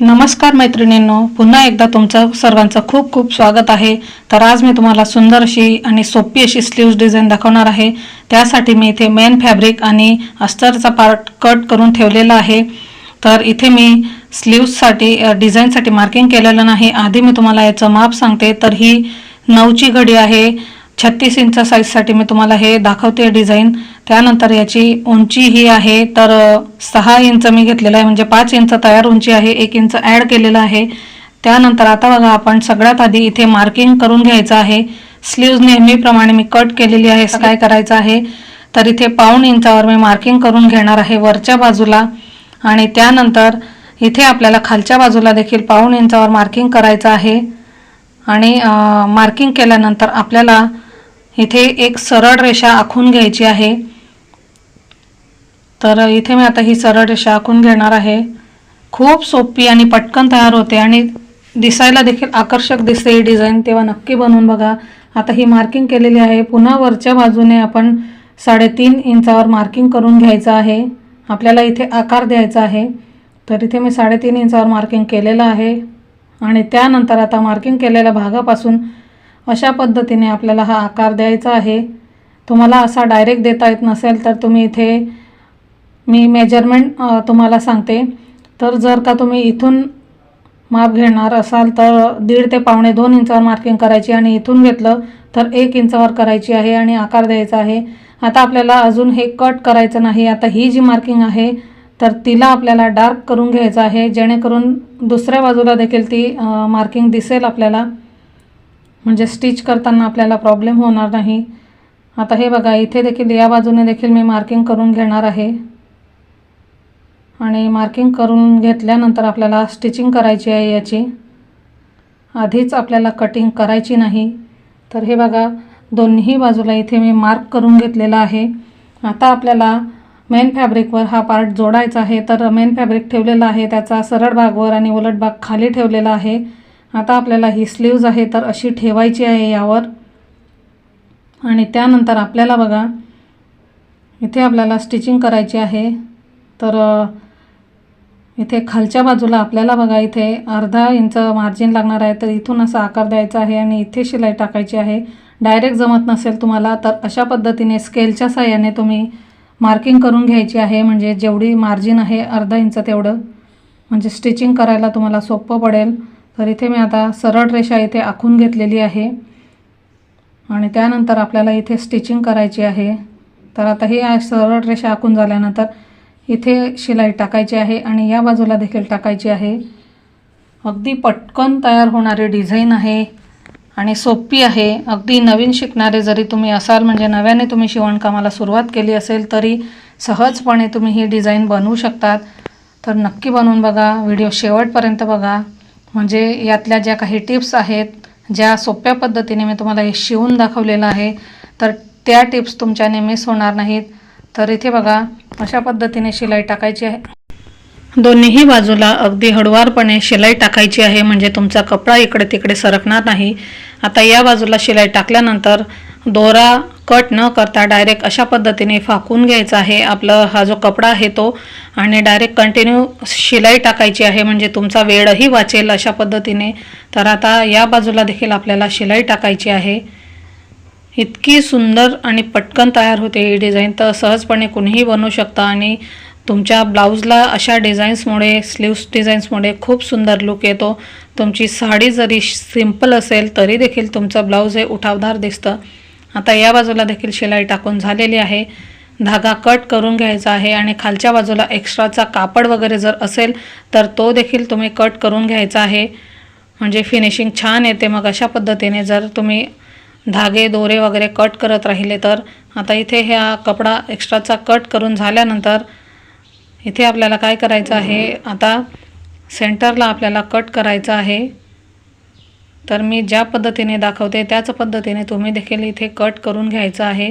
नमस्कार मैत्रिणींनो पुन्हा एकदा तुमचं सर्वांचं खूप खूप स्वागत आहे. तर आज मी तुम्हाला सुंदर अशी आणि सोपी अशी स्लीव्ज डिझाईन दाखवणार आहे. त्यासाठी मी इथे मेन फॅब्रिक आणि अस्तरचा पार्ट कट करून ठेवलेला आहे. तर इथे मी स्लीव्जसाठी डिझाईनसाठी मार्किंग केलेलं नाही. आधी मी तुम्हाला याचं माप सांगते तर ही नऊची घडी आहे. छत्तीस इंच साईजसाठी मी तुम्हाला हे दाखवते डिझाईन त्यानंतर याची उंची ही आहे तर सहा इंच मी घेतलेलं आहे म्हणजे पाच इंच तयार उंची आहे एक इंच ॲड केलेलं आहे. त्यानंतर आता बघा आपण सगळ्यात आधी इथे मार्किंग करून घ्यायचं आहे. स्लीव्ज नेहमीप्रमाणे मी कट केलेली आहे काय करायचं आहे. तर इथे पाऊण इंचावर मी मार्किंग करून घेणार आहे वरच्या बाजूला. आणि त्यानंतर इथे आपल्याला खालच्या बाजूला देखील पाऊण इंचावर मार्किंग करायचं आहे. आणि मार्किंग केल्यानंतर आपल्याला इथे एक सरळ रेषा आखून घ्यायची आहे. तर इथे मी आता ही सरळ रेषा आखून घेणार आहे. खूप सोपी आणि पटकन तयार होते आणि दिसायला देखील आकर्षक दिसते ही डिझाईन. तेव्हा नक्की बनवून बघा. आता ही मार्किंग केलेली आहे. पुन्हा वरच्या बाजूने आपण साडेतीन इंचावर मार्किंग करून घ्यायचं आहे. आपल्याला इथे आकार द्यायचा आहे. तर इथे मी साडेतीन इंचावर मार्किंग केलेलं आहे. आणि त्यानंतर आता मार्किंग केलेल्या भागापासून अशा पद्धतीने आपल्याला हा आकार द्यायचा आहे. तुम्हाला असा डायरेक्ट देता येत नसेल तर तुम्ही इथे मी मेजरमेंट तुम्हाला सांगते. तर जर का तुम्ही इथून माप घेणार असाल तर दीड ते पावणे दोन इंचावर मार्किंग करायची आणि इथून घेतलं तर एक इंचावर करायची आहे आणि आकार द्यायचा आहे. आता आपल्याला अजून हे कट करायचं नाही. आता ही जी मार्किंग आहे तर तिला आपल्याला डार्क करून घ्यायचं आहे. जेणेकरून दुसऱ्या बाजूला देखील ती मार्किंग दिसेल आपल्याला. म्हणजे स्टिच करताना आपल्याला प्रॉब्लेम होणार नाही. आता हे बघा इथे देखील या बाजूने देखील मी मार्किंग करून घेणार आहे. आणि मार्किंग करून घेतल्यानंतर आपल्याला स्टिचिंग करायची आहे याची. आधीच आपल्याला कटिंग करायची नाही. तर हे बघा दोन्ही बाजूला इथे मी मार्क करून घेतलेला आहे. आता आपल्याला मेन फॅब्रिकवर हा पार्ट जोडायचा आहे. तर मेन फॅब्रिक ठेवलेला आहे त्याचा सरळ भागवर आणि उलट भाग खाली ठेवलेला आहे. आता आपल्याला ही स्लीव्ज आहे तर अशी ठेवायची आहे यावर. आणि त्यानंतर आपल्याला बघा इथे आपल्याला स्टिचिंग करायची आहे. तर इथे खालच्या बाजूला आपल्याला बघा इथे अर्धा इंच मार्जिन लागणार आहे तर इथून असा आकार द्यायचा आहे आणि इथे शिलाई टाकायची आहे. डायरेक्ट जमत नसेल तुम्हाला तर अशा पद्धतीने स्केलच्या साह्याने तुम्ही मार्किंग करून घ्यायची आहे. म्हणजे जेवढी मार्जिन आहे अर्धा इंच तेवढं. म्हणजे स्टिचिंग करायला तुम्हाला सोपं पडेल. तर इथे मी आता सरळ रेषा इथे आखून घेतलेली आहे. आणि त्यानंतर आपल्याला इथे स्टिचिंग करायची आहे. तर आता ही सरळ रेषा आखून झाल्यानंतर इथे शिलाई टाकायची आहे आणि या बाजूला देखील टाकायची आहे. अगदी पटकन तयार होणारी डिझाईन आहे आणि सोपी आहे. अगदी नवीन शिकणारे जरी तुम्ही असाल म्हणजे नव्याने तुम्ही शिवणकामाला सुरुवात केली असेल तरी सहजपणे तुम्ही ही डिझाईन बनवू शकतात. तर नक्की बनवून बघा व्हिडिओ शेवटपर्यंत बघा. म्हणजे यातल्या ज्या काही टिप्स आहेत ज्या सोप्या पद्धतीने मी तुम्हाला हे शिवून दाखवलेलं आहे तर त्या टिप्स तुमच्याने मिस होणार नाहीत. तर इथे बघा अशा पद्धतीने शिलाई टाकायची आहे. दोन्हीही बाजूला अगदी हळुवारपणे शिलाई टाकायची आहे म्हणजे तुमचा कपडा इकडे तिकडे सरकणार नाही. आता या बाजूला शिलाई टाकल्यानंतर दोरा कट न करता डायरेक्ट अशा पद्धतीने फाकून घ्यायचा आहे. आपलं हा जो कपडा आहे तो आणि डायरेक्ट कंटिन्यू शिलाई टाकायची आहे म्हणजे तुमचा वेळही वाचेल अशा पद्धतीने. तर आता या बाजूला देखील आपल्याला शिलाई टाकायची आहे. इतकी सुंदर आणि पटकन तयार होते ही डिझाईन तर सहजपणे कुणीही बनवू शकता आणि तुमच्या ब्लाऊजला अशा डिझाईन्समुळे स्लीव्स डिझाईन्समुळे खूप सुंदर लुक येतो. तुमची साडी जरी सिंपल असेल तरी देखील तुमचं ब्लाऊज हे उठावदार दिसतं. आता या बाजूला देखील शिलाई टाकून झालेली आहे. धागा कट करून घ्यायचा आहे आणि खालच्या बाजूला एक्स्ट्राचा कापड वगैरे जर असेल तर तो देखील तुम्ही कट करून घ्यायचा आहे. म्हणजे फिनिशिंग छान येते मग अशा पद्धतीने जर तुम्ही धागे दोरे वगैरे कट करत राहिले तर. आता इथे ह्या कपडा एक्स्ट्राचा कट करून झाल्यानंतर इथे आपल्याला काय करायचं आहे? आता सेंटरला आपल्याला कट करायचं आहे. तर मी ज्या पद्धतीने दाखवते त्याच पद्धतीने तुम्ही देखील इथे कट करून घ्यायचं आहे.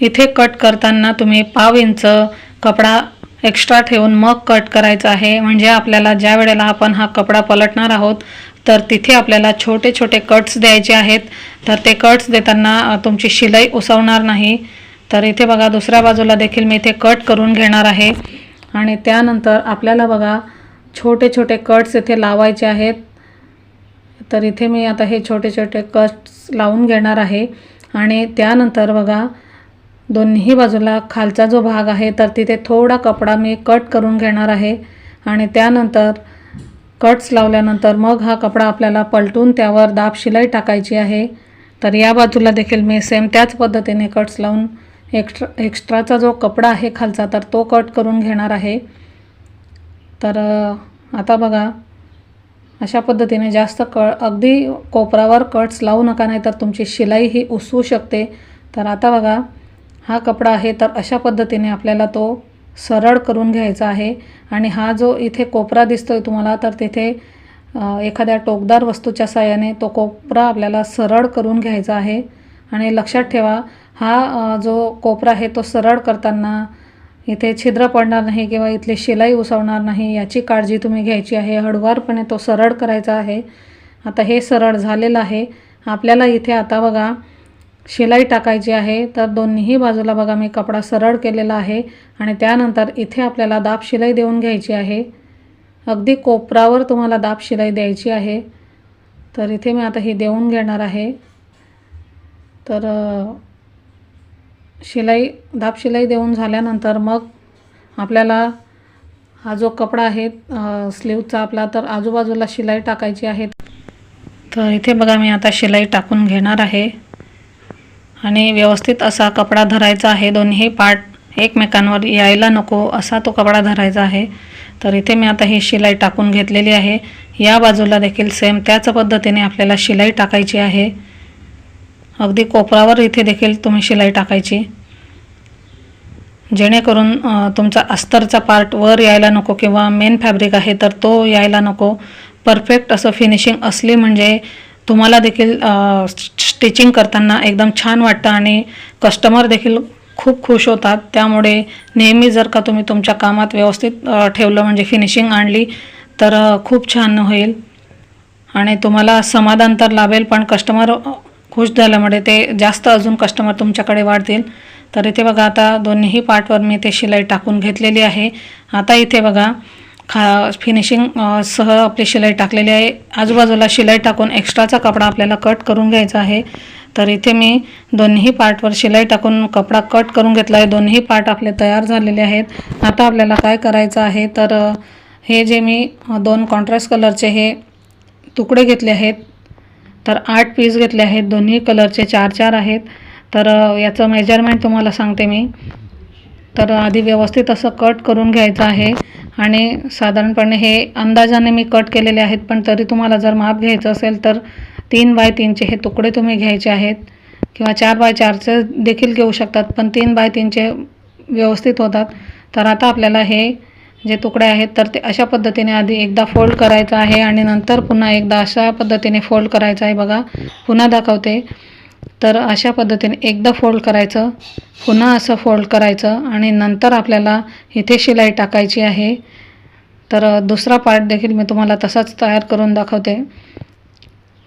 इथे कट करताना तुम्ही पाव इंच कपडा एक्स्ट्रा ठेवून मग कट करायचा आहे. म्हणजे आपल्याला ज्या वेळेला आपण हा कपडा पलटणार आहोत तर तिथे आपल्याला छोटे छोटे कट्स द्यायचे आहेत. तर ते कट्स देताना तुमची शिलाई उसवणार नाही. तर इथे बघा दुसऱ्या बाजूला देखील मी इथे कट करून घेणार आहे. आणि त्यानंतर आपल्याला बघा छोटे छोटे कट्स इथे लावायचे आहेत. तर इथे मी आता हे छोटे छोटे कट्स लावून घेणार आहे. आणि त्यानंतर बघा दोन्ही बाजूला खालचा जो भाग आहे तर तिथे थोडा कपडा मी कट करून घेणार आहे. आणि त्यानंतर कट्स लावल्यानंतर मग हा कपडा आपल्याला पलटून त्यावर दाब शिलाई टाकायची आहे. तर या बाजूला देखील मी सेम त्याच पद्धतीने कट्स लावून एक्स्ट्रा एक्स्ट्राचा जो कपडा आहे खालचा तर तो कट करून घेणार आहे. तर आता बघा अशा पद्धतीने जास्त क अगदी कोपरावर कट्स लावू नका नाही तर तुमची शिलाई ही उसवू शकते. तर आता बघा हा कपडा आहे तर अशा पद्धतीने आपल्याला तो सरळ करून घ्यायचा आहे. आणि हा जो इथे कोपरा दिसतो आहे तुम्हाला तर तिथे एखाद्या टोकदार वस्तूच्या साह्याने तो कोपरा आपल्याला सरळ करून घ्यायचा आहे. आणि लक्षात ठेवा हा जो कोपरा आहे तो सरळ करताना इथे छिद्र पडणार नाही किंवा इथली शिलाई उसवणार नाही याची काळजी तुम्ही घ्यायची आहे. हळुवारपणे तो सरळ करायचा आहे. आता हे सरळ झालेलं आहे. आपल्याला इथे आता बघा शिलाई टाकायची आहे तर दोन्हीही बाजूला बघा मी कपडा सरळ केलेला आहे आणि त्यानंतर इथे आपल्याला दाब शिलाई देऊन घ्यायची आहे. अगदी कोपरावर तुम्हाला दाब शिलाई द्यायची आहे. तर इथे मी आता ही देऊन घेणार आहे. तर शिलाई दाब शिलाई देऊन झाल्यानंतर मग आपल्याला हा जो कपडा आहे स्लीवचा आपला तर आजूबाजूला शिलाई टाकायची आहे. तर इथे बघा मी आता शिलाई टाकून घेणार आहे. आणि व्यवस्थित असा कपडा धरायचा आहे. दोन्ही पार्ट एकमेकांवर यायला नको असा तो कपडा धरायचा आहे. तर इथे मी आता ही शिलाई टाकून घेतलेली आहे. या बाजूला देखील सेम त्याच पद्धतीने आपल्याला शिलाई टाकायची आहे. अगदी कोपरावर इथे देखील तुम्ही शिलाई टाकायची. जेणेकरून तुमचा अस्तरचा पार्ट वर यायला नको किंवा मेन फॅब्रिक आहे तर तो यायला नको. परफेक्ट असं फिनिशिंग असली म्हणजे तुम्हाला देखील स्टिचिंग करताना एकदम छान वाटतं आणि कस्टमर देखील खूप खुश होतात. त्यामुळे नेहमी जर का तुम्ही तुमच्या कामात व्यवस्थित ठेवलं म्हणजे फिनिशिंग आणली तर खूप छान होईल. आणि तुम्हाला समाधान तर लाभेल पण कस्टमर खुश झाल्यामुळे ते जास्त अजून कस्टमर तुमच्याकडे वाढतील. तर इथे बघा आता दोन्हीही पार्टवर मी ते शिलाई टाकून घेतलेली आहे. आता इथे बघा खा फिनिशिंग सह आपली शिलाई टाकलेली आहे. आजूबाजूला शिलाई टाकून एक्स्ट्राचा कपडा आपल्याला कट करून घ्यायचा आहे. तर इथे मी दोन्ही पार्टवर शिलाई टाकून कपडा कट करून घेतला आहे. दोन्ही पार्ट आपले तयार झालेले आहेत. आता आपल्याला काय करायचं आहे? तर हे जे मी दोन कॉन्ट्रास्ट कलरचे हे तुकडे घेतले आहेत. तर आठ पीस घेतले आहेत. दोन्ही कलरचे चार चार आहेत. तर याचं मेजरमेंट तुम्हाला सांगते मी. तर आधी व्यवस्थित असं कट करून घ्यायचं आहे. आणि साधारणपणे हे अंदाजाने मी कट केलेले आहेत पण तरी तुम्हाला जर माप घ्यायचं असेल तर तीन बाय तीनचे हे तुकडे तुम्ही घ्यायचे आहेत किंवा चार बाय चारचे देखील घेऊ शकतात पण तीन बाय तीनचे व्यवस्थित होतात. तर आता आपल्याला हे जे तुकडे आहेत तर ते अशा पद्धतीने आधी एकदा फोल्ड करायचं आहे आणि नंतर पुन्हा एकदा अशा पद्धतीने फोल्ड करायचं आहे. बघा पुन्हा दाखवते. तर अशा पद्धतीने एकदा फोल्ड करायचं पुन्हा असं फोल्ड करायचं आणि नंतर आपल्याला इथे शिलाई टाकायची आहे. तर दुसरा पार्ट देखील मी तुम्हाला तसाच तयार करून दाखवते.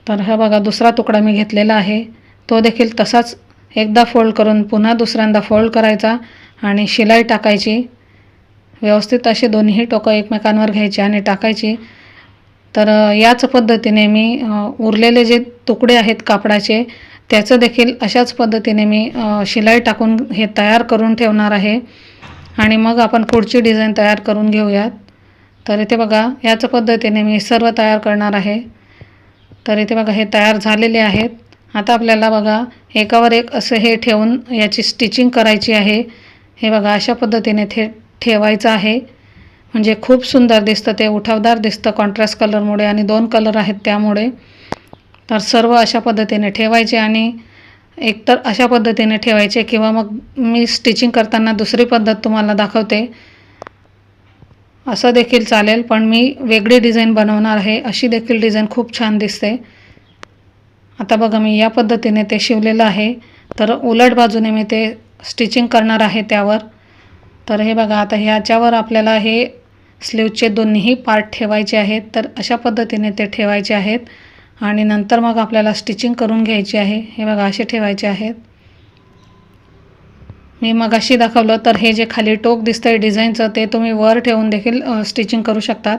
तर हा बघा दुसरा तुकडा मी घेतलेला आहे. तो देखील तसाच एकदा फोल्ड करून पुन्हा दुसऱ्यांदा फोल्ड करायचा आणि शिलाई टाकायची. व्यवस्थित अशी दोन्ही टोकं एकमेकांवर घ्यायची आणि टाकायची. तर याच पद्धतीने मी उरलेले जे तुकडे आहेत कापडाचे त्याचं देखील अशाच पद्धतीने मी शिलाई टाकून हे तयार करून ठेवणार आहे. आणि मग आपण पुढची डिझाईन तयार करून घेऊयात. तर इथे बघा याच पद्धतीने मी सर्व तयार करणार आहे. तर इथे बघा हे तयार झालेले आहेत. आता आपल्याला बघा एकावर एक असं हे ठेवून याची स्टिचिंग करायची आहे. हे बघा अशा पद्धतीने थे ठेवायचं आहे. म्हणजे खूप सुंदर दिसतं ते उठावदार दिसतं कॉन्ट्रास्ट कलरमुळे आणि दोन कलर आहेत त्यामुळे. तर सर्व अशा पद्धतीने ठेवायचे आणि एकतर अशा पद्धतीने ठेवायचे किंवा मग मी स्टिचिंग करताना दुसरी पद्धत तुम्हाला दाखवते. असं देखील चालेल पण मी वेगळी डिझाईन बनवणार आहे अशी देखील डिझाईन खूप छान दिसते. आता बघा मी या पद्धतीने ते शिवलेलं आहे. तर उलट बाजूने मी ते स्टिचिंग करणार आहे त्यावर. तर हे बघा आता ह्याच्यावर आपल्याला हे स्लीवचे दोन्हीही पार्ट ठेवायचे आहेत. तर अशा पद्धतीने ते ठेवायचे आहेत. आणि नंतर मग आपल्याला स्टिचिंग करून घ्यायची आहे. हे बघा असे ठेवायचे आहेत. मी मगाशी दाखवलं तर हे जे खाली टोक दिसतं आहे डिझाईनचं ते तुम्ही वर ठेवून देखील स्टिचिंग करू शकतात.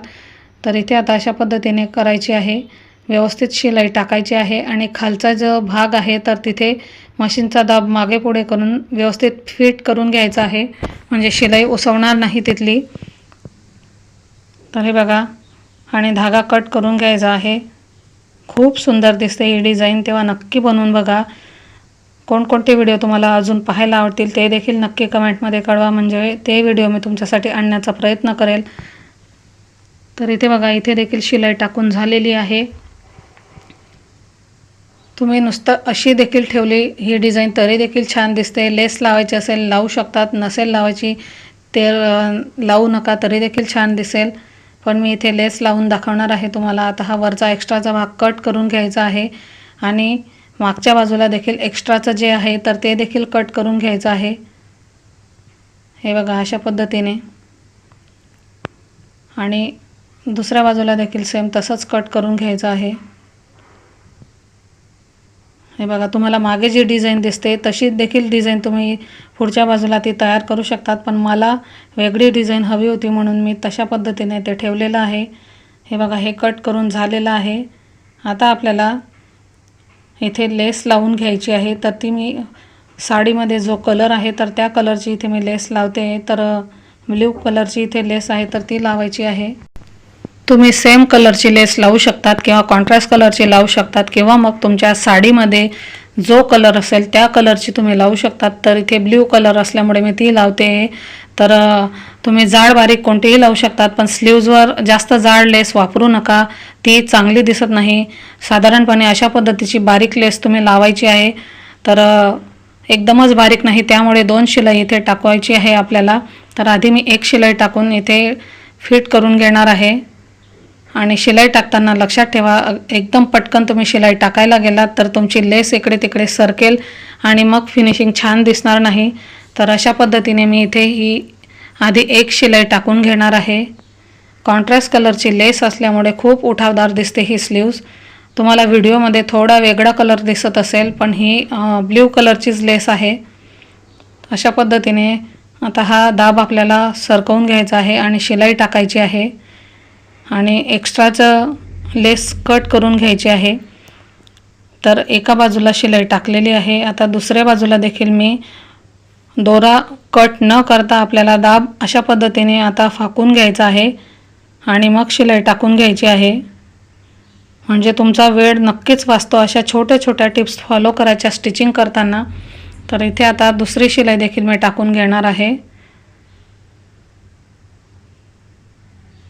तर इथे आता अशा पद्धतीने करायची आहे. व्यवस्थित शिलाई टाकायची आहे आणि खालचा जो भाग आहे तर तिथे मशीनचा दाब मागे पुढे करून व्यवस्थित फिट करून घ्यायचा आहे. म्हणजे शिलाई उसवणार नाही तिथली. तर हे बघा आणि धागा कट करून घ्यायचा आहे. खूप सुंदर दिसते ही डिझाईन. तेव्हा नक्की बनवून बघा. कोणकोणते व्हिडिओ तुम्हाला अजून पाहायला आवडतील ते देखील नक्की कमेंटमध्ये कळवा. म्हणजे ते व्हिडिओ मी तुमच्यासाठी आणण्याचा प्रयत्न करेल. तर इथे बघा इथे देखील शिलाई टाकून झालेली आहे. तुम्ही नुसतं अशी देखील ठेवली ही डिझाईन तरी देखील छान दिसते. लेस लावायची असेल लावू शकतात. नसेल लावायची ते लावू नका तरी देखील छान दिसेल. पण मी इथे लेस लावून दाखवणार आहे तुम्हाला. आता हा वरचा एक्स्ट्राचा भाग कट करून घ्यायचा आहे. आणि मागच्या बाजूला देखील एक्स्ट्राचं जे आहे तर ते देखील कट करून घ्यायचं आहे. हे बघा अशा पद्धतीने. आणि दुसऱ्या बाजूला देखील सेम तसंच कट करून घ्यायचं आहे. हे बघा तुम्हाला मागे जी डिझाईन दिसते तशी देखील डिझाईन तुम्ही पुढच्या बाजूला ती तयार करू शकतात. पण मला वेगळी डिझाईन हवी होती म्हणून मी तशा पद्धतीने ते ठेवलेलं आहे. हे बघा हे कट करून झालेलं आहे. आता आपल्याला इथे लेस लावून घ्यायची आहे. तर ती मी साडीमध्ये जो कलर आहे तर त्या कलरची इथे मी लेस लावते. तर ब्ल्यू कलरची इथे लेस आहे तर ती लावायची आहे. तुम्ही सेम कलरची लेस लावू शकतात किंवा कॉन्ट्रास्ट कलरची लावू शकतात किंवा मग तुमच्या साडीमध्ये जो कलर असेल त्या कलरची तुम्ही लावू शकतात. तर इथे ब्ल्यू कलर असल्यामुळे मी ती लावते. तर तुम्ही जाड बारीक कोणतेही लावू शकतात पण स्लीव्जवर जास्त जाड लेस वापरू नका. ती चांगली दिसत नाही. साधारणपणे अशा पद्धतीची बारीक लेस तुम्ही लावायची आहे. तर एकदमच बारीक नाही त्यामुळे दोन शिलाई इथे टाकवायची आहे आपल्याला. तर आधी मी एक शिलाई टाकून इथे फिट करून घेणार आहे. आणि शिलाई टाकताना लक्षात ठेवा एकदम पटकन तुम्ही शिलाई टाकायला गेलात तर तुमची लेस इकडे तिकडे सरकेल आणि मग फिनिशिंग छान दिसणार नाही. तर अशा पद्धतीने मी इथे ही आधी एक शिलाई टाकून घेणार आहे. कॉन्ट्रास्ट कलरची लेस असल्यामुळे खूप उठावदार दिसते ही स्लीव्ज तुम्हाला व्हिडिओमध्ये थोडा वेगळा कलर दिसत असेल पण ही ब्ल्यू कलरचीच लेस आहे. अशा पद्धतीने आता हा दाब आपल्याला सरकवून घ्यायचा आहे आणि शिलाई टाकायची आहे. आणि एक्स्ट्राचं लेस कट करून घ्यायची आहे. तर एका बाजूला शिलाई टाकलेली आहे. आता दुसऱ्या बाजूला देखील मी दोरा कट न करता आपल्याला दाब अशा पद्धतीने आता फाकून घ्यायचा आहे आणि मग शिलाई टाकून घ्यायची आहे. म्हणजे तुमचा वेळ नक्कीच वाचतो. अशा छोट्या छोट्या टिप्स फॉलो करायच्या स्टिचिंग करताना. तर इथे आता दुसरी शिलाई देखील मी टाकून घेणार आहे.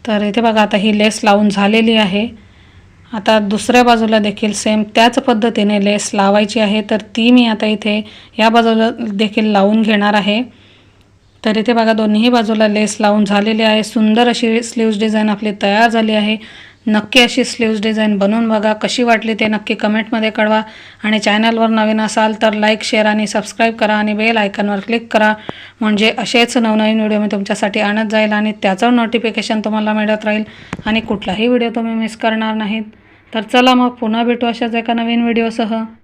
तर इथे बघा आता ही लेस लावून झालेली आहे. आता दुसऱ्या बाजूला देखील सेम त्याच पद्धतीने लेस लावायची आहे. तर ती मी आता इथे या बाजूला देखील लावून घेणार आहे. तर इथे बघा दोन्ही बाजूला लेस लावून झालेली आहे. सुंदर अशी स्लीव्ज डिझाईन आपली तयार झाली आहे. नक्की अशी स्लीव्ज डिझाईन बनवून बघा. कशी वाटली ते नक्की कमेंटमध्ये कळवा. आणि चॅनलवर नवीन असाल तर लाईक शेअर आणि सबस्क्राईब करा आणि बेल आयकनवर क्लिक करा. म्हणजे असेच नवनवीन व्हिडिओ मी तुमच्यासाठी आणत जाईल आणि त्याचं नोटिफिकेशन तुम्हाला मिळत राहील. आणि कुठलाही व्हिडिओ तुम्ही मिस करणार नाहीत. तर चला मग पुन्हा भेटू अशाच एका नवीन व्हिडिओसह